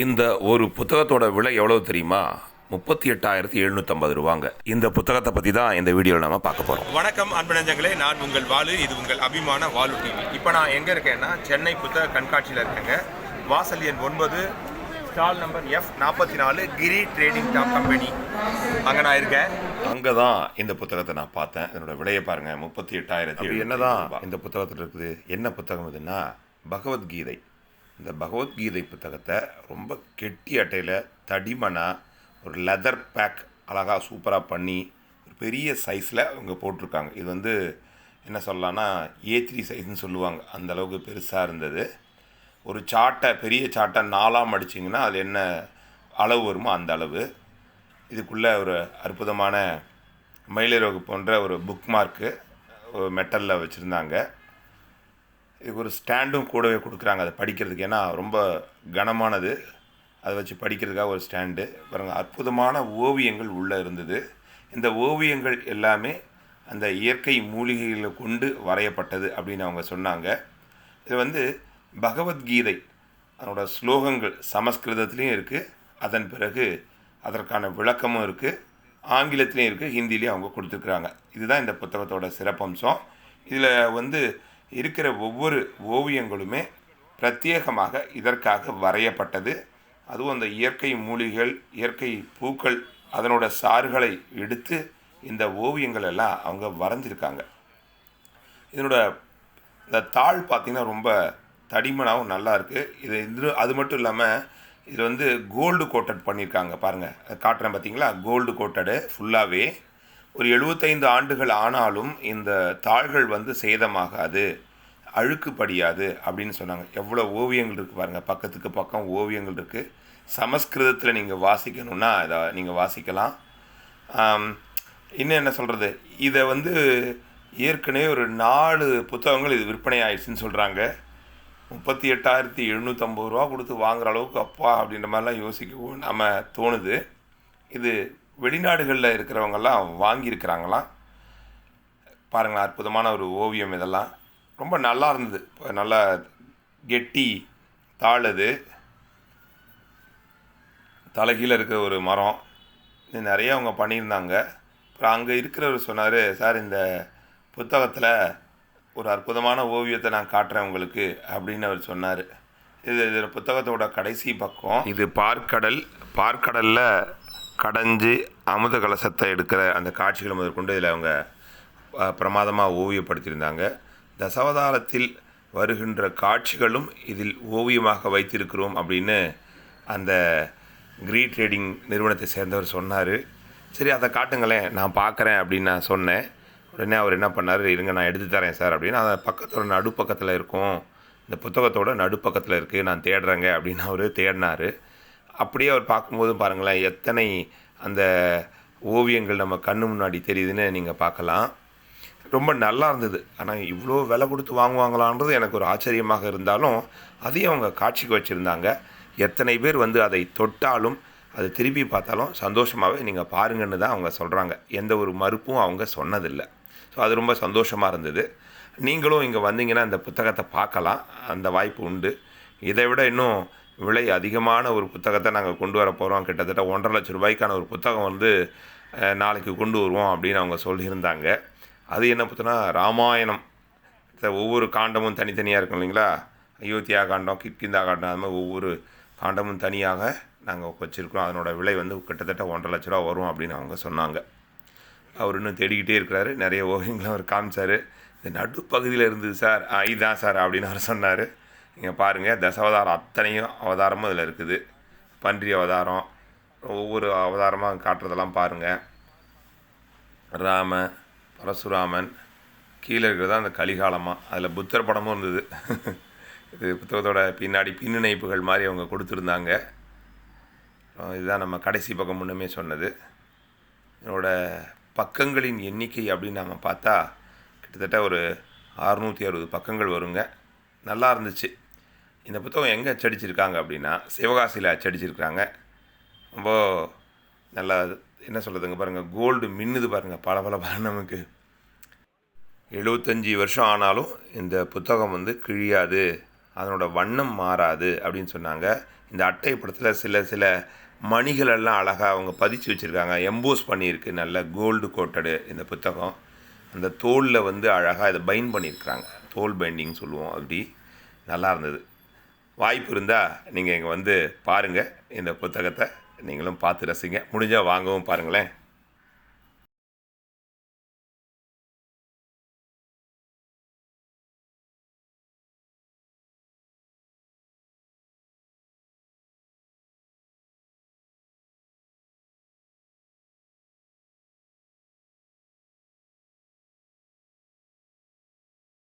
இந்த ஒரு புத்தகத்தோட விலை எவ்வளவு தெரியுமா? முப்பத்தி எட்டாயிரத்தி எழுநூற்றம்பது ரூபாங்க. இந்த புத்தகத்தை பற்றி தான் இந்த வீடியோவில் நம்ம பார்க்க போகிறோம் வணக்கம் அன்பு நெஞ்சங்களே நான் உங்கள் வாலு இது உங்கள் அபிமான வாலு டிவி இப்போ நான் எங்கே இருக்கேன்னா சென்னை புத்தக கண்காட்சியில் இருக்கேங்க. வாசல் எண் ஒன்பது ஸ்டால் நம்பர் எஃப் நாற்பத்தி நாலு கிரி ட்ரேடிங் டாப் கம்பெனி அங்கே நான் இருக்கேன். அங்கே தான் இந்த புத்தகத்தை நான் பார்த்தேன். இதனோட விலையை பாருங்கள் முப்பத்தி எட்டாயிரத்தி என்னதான்? இந்த புத்தகத்தில் இருக்குது என்ன புத்தகம் இதுன்னா பகவத்கீதை. இந்த பகவத்கீதை புத்தகத்தை ரொம்ப கெட்டி அட்டையில் தடிமனாக ஒரு லெதர் பேக் அழகாக சூப்பராக பண்ணி ஒரு பெரிய சைஸில் அவங்க போட்டிருக்காங்க. இது வந்து என்ன சொல்லலாம்னா ஏ த்ரீ சைஸ்னு சொல்லுவாங்க. அந்த அளவுக்கு பெருசாக இருந்தது. ஒரு சாட்டை பெரிய சாட்டை நாலாம் அடிச்சிங்கன்னா அது என்ன அளவு வருமோ அந்த அளவு. இதுக்குள்ளே ஒரு அற்புதமான மயிலிறகு போன்ற ஒரு புக் மார்க்கு மெட்டலில் வச்சுருந்தாங்க. இதுக்கு ஒரு ஸ்டாண்டும் கூடவே கொடுக்குறாங்க அதை படிக்கிறதுக்கு. ஏன்னா ரொம்ப கனமானது. அதை வச்சு படிக்கிறதுக்காக ஒரு ஸ்டாண்டு. பாருங்க அற்புதமான ஓவியங்கள் உள்ளே இருந்தது. இந்த ஓவியங்கள் எல்லாமே அந்த இயற்கை மூலிகைகளை கொண்டு வரையப்பட்டது அப்படின்னு அவங்க சொன்னாங்க. இது வந்து பகவத்கீதை அதனோட ஸ்லோகங்கள் சமஸ்கிருதத்துலேயும் இருக்குது அதன் பிறகு அதற்கான விளக்கமும் இருக்குது ஆங்கிலத்துலேயும் இருக்குது ஹிந்திலையும் அவங்க கொடுத்துருக்குறாங்க. இதுதான் இந்த புத்தகத்தோட சிறப்பம்சம். இதில் வந்து இருக்கிற ஒவ்வொரு ஓவியங்களுமே பிரத்யேகமாக இதற்காக வரையப்பட்டது. அதுவும் அந்த இயற்கை மூலிகைகள் இயற்கை பூக்கள் அதனோட சாறுகளை எடுத்து இந்த ஓவியங்கள் எல்லாம் அவங்க வரைஞ்சிருக்காங்க. இதனோட இந்த தாள் பார்த்திங்கன்னா ரொம்ப தடிமனாகவும் நல்லா இருக்குது இது இது அது மட்டும் இல்லாமல் இது வந்து கோல்டு கோட்டட் பண்ணியிருக்காங்க பாருங்கள் காட்டுறேன் பார்த்தீங்களா கோல்டு கோட்டடு ஃபுல்லாகவே ஒரு எழுபத்தைந்து ஆண்டுகள் ஆனாலும் இந்த தாள்கள் வந்து சேதமாகாது அழுக்கு படியாது அப்படின்னு சொன்னாங்க. எவ்வளோ ஓவியங்கள் இருக்குது பாருங்கள் பக்கத்துக்கு பக்கம் ஓவியங்கள் இருக்குது சமஸ்கிருதத்தில் நீங்கள் வாசிக்கணுன்னா இதை நீங்கள் வாசிக்கலாம். இன்னும் என்ன சொல்கிறது இதை வந்து ஏற்கனவே ஒரு நாலு புத்தகங்கள் இது விற்பனை ஆயிடுச்சுன்னு சொல்கிறாங்க முப்பத்தி எட்டாயிரத்தி எழுநூற்றம்பது ரூபா கொடுத்து வாங்குற அளவுக்கு அப்பா அப்படின்ற மாதிரிலாம் யோசிக்கவும் நம்ம தோணுது. இது வெளிநாடுகளில் இருக்கிறவங்கெல்லாம் வாங்கியிருக்கிறாங்களாம் பாருங்களேன் அற்புதமான ஒரு ஓவியம் இதெல்லாம். ரொம்ப நல்லா இருந்தது. இப்போ நல்லா கெட்டி தாள் அது தலைகீழ இருக்கிற ஒரு மரம். இது நிறைய அவங்க பண்ணியிருந்தாங்க. அப்புறம் அங்கே இருக்கிறவர் சொன்னார் சார் இந்த புத்தகத்தில் ஒரு அற்புதமான ஓவியத்தை நான் காட்டுறேன் உங்களுக்கு அப்படின்னு அவர் சொன்னார். இது இது புத்தகத்தோட கடைசி பக்கம். இது பார்க்கடல். பார்க்கடலில் கடைஞ்சி அமுத கலசத்தை எடுக்கிற அந்த காட்சிகளை முதற்கொண்டு இதில் அவங்க பிரமாதமாக ஓவியப்படுத்தியிருந்தாங்க. தசவதாரத்தில் வருகின்ற காட்சிகளும் இதில் ஓவியமாக வைத்திருக்கிறோம் அப்படின்னு அந்த கிரீ ட்ரேடிங் நிறுவனத்தை சேர்ந்தவர் சொன்னார். சரி அதை காட்டுங்களேன் நான் பார்க்குறேன் அப்படின்னு நான் சொன்னேன். உடனே அவர் என்ன பண்ணார் இருங்க நான் எடுத்து தரேன் சார் அப்படின்னு. அதை பக்கத்தோட நடுப்பக்கத்தில் இருக்கும் இந்த புத்தகத்தோட நடுப்பக்கத்தில் இருக்குது நான் தேடுறேங்க அப்படின்னு அவர் தேடினார். அப்படியே அவர் பார்க்கும்போது பாருங்களேன் எத்தனை அந்த ஓவியங்கள் நம்ம கண்ணு முன்னாடி தெரியுதுன்னு நீங்கள் பார்க்கலாம். ரொம்ப நல்லா இருந்தது. ஆனால் இவ்வளோ விலை கொடுத்து வாங்குவாங்களான்றது எனக்கு ஒரு ஆச்சரியமாக இருந்தாலும் அதையும் அவங்க காட்சிக்கு வச்சுருந்தாங்க. எத்தனை பேர் வந்து அதை தொட்டாலும் அதை திருப்பி பார்த்தாலும் சந்தோஷமாகவே நீங்கள் பாருங்கன்னு தான் அவங்க சொல்கிறாங்க எந்த ஒரு மறுப்பும் அவங்க சொன்னதில்லை. ஸோ அது ரொம்ப சந்தோஷமாக இருந்தது. நீங்களும் இங்கே வந்தீங்கன்னா அந்த புத்தகத்தை பார்க்கலாம். அந்த வாய்ப்பு உண்டு. இதை விட இன்னும் விலை அதிகமான ஒரு புத்தகத்தை நாங்கள் கொண்டு வர போகிறோம் கிட்டத்தட்ட ஒன்றரை லட்ச ரூபாய்க்கான ஒரு புத்தகம் வந்து நாளைக்கு கொண்டு வருவோம் அப்படின்னு அவங்க சொல்லியிருந்தாங்க. அது என்ன பார்த்தோன்னா ராமாயணம். இந்த ஒவ்வொரு காண்டமும் தனித்தனியாக இருக்கும் இல்லைங்களா? அயோத்தியா காண்டம் கிட்கிந்தா காண்டம் அது மாதிரி ஒவ்வொரு காண்டமும் தனியாக நாங்கள் வச்சுருக்கிறோம். அதனோட விலை வந்து கிட்டத்தட்ட ஒன்றரை லட்ச ரூபா வரும் அப்படின்னு அவங்க சொன்னாங்க. அவர் இன்னும் தேடிக்கிட்டே இருக்கிறாரு. நிறைய ஓவியங்களும் அவர் காமிச்சார். இந்த நடுப்பகுதியில் இருந்தது சார் இதுதான் சார் அப்படின்னு அவர் சொன்னார். நீங்கள் பாருங்கள் தசாவதாரம் அத்தனையும் அவதாரமும் இதில் இருக்குது. பன்றி அவதாரம் ஒவ்வொரு அவதாரமாக காட்டுறதெல்லாம் பாருங்கள் ராம பரசுராமன் கீழே இருக்கிறது அந்த கலிகாலமாக அதில் புத்தர் படமும் இருந்தது. இது புத்தகத்தோட பின்னாடி பின்னிணைப்புகள் மாதிரி அவங்க கொடுத்துருந்தாங்க. இதுதான் நம்ம கடைசி பக்கம் முன்னமே சொன்னது. இதனோட பக்கங்களின் எண்ணிக்கை அப்படின்னு நம்ம பார்த்தா கிட்டத்தட்ட ஒரு அறுநூற்றி அறுபது பக்கங்கள் வருங்க. நல்லா இருந்துச்சு. இந்த புத்தகம் எங்கே அச்சடிச்சிருக்காங்க அப்படின்னா சிவகாசியில் அச்சடிச்சிருக்காங்க ரொம்ப நல்லா என்ன சொல்கிறதுங்க பாருங்கள் கோல்டு மின்னுது பாருங்கள் பல பல பல நமக்கு. எழுபத்தஞ்சி வருஷம் ஆனாலும் இந்த புத்தகம் வந்து கிழியாது அதனோட வண்ணம் மாறாது அப்படின்னு சொன்னாங்க. இந்த அட்டை படத்தில் சில சில மணிகளெல்லாம் அழகாக அவங்க பதிச்சு வச்சுருக்காங்க. எம்போஸ் பண்ணியிருக்கு நல்ல கோல்டு கோட்டடு இந்த புத்தகம். அந்த தோலில் வந்து அழகாக இதை பைண்ட் பண்ணியிருக்கிறாங்க. தோல் பைண்டிங் சொல்லுவோம் அப்படி. நல்லா இருந்தது. வாய்ப்பு இருந்தால் நீங்கள் இங்கே வந்து பாருங்கள் இந்த புத்தகத்தை நீங்களும் பார்த்து ரசிங்க. முடிஞ்சால் வாங்கவும் பாருங்களேன்.